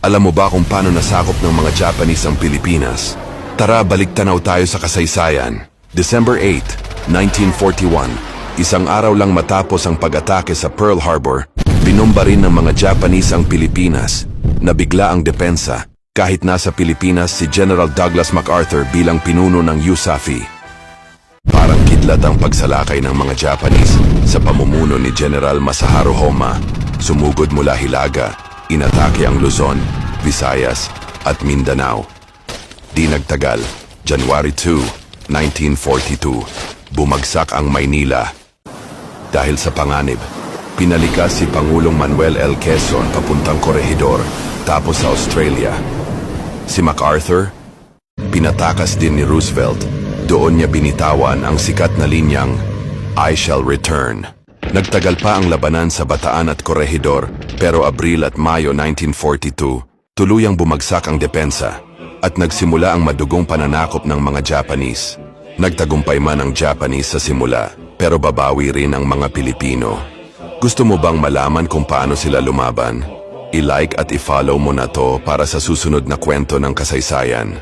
Alam mo ba kung paano nasakop ng mga Japanese ang Pilipinas? Tara, balik tanaw tayo sa kasaysayan. December 8, 1941. Isang araw lang matapos ang pag-atake sa Pearl Harbor, binomba rin ng mga Japanese ang Pilipinas. Nabigla ang depensa kahit nasa Pilipinas si General Douglas MacArthur bilang pinuno ng USAFI. Parang kidlat ang pagsalakay ng mga Japanese sa pamumuno ni General Masaharu Homa. Sumugod mula Hilaga, inatake ang Luzon, Visayas at Mindanao. Di nagtagal, January 2, 1942, bumagsak ang Maynila. Dahil sa panganib, pinalikas si Pangulong Manuel L. Quezon papuntang Corregidor tapos sa Australia. Si MacArthur, pinatakas din ni Roosevelt. Doon niya binitawan ang sikat na linyang I shall return. Nagtagal pa ang labanan sa Bataan at Corregidor pero Abril at Mayo 1942, tuluyang bumagsak ang depensa at nagsimula ang madugong pananakop ng mga Japanese. Nagtagumpay man ang Japanese sa simula pero babawi rin ang mga Pilipino. Gusto mo bang malaman kung paano sila lumaban? I-like at i-follow mo na to para sa susunod na kwento ng kasaysayan.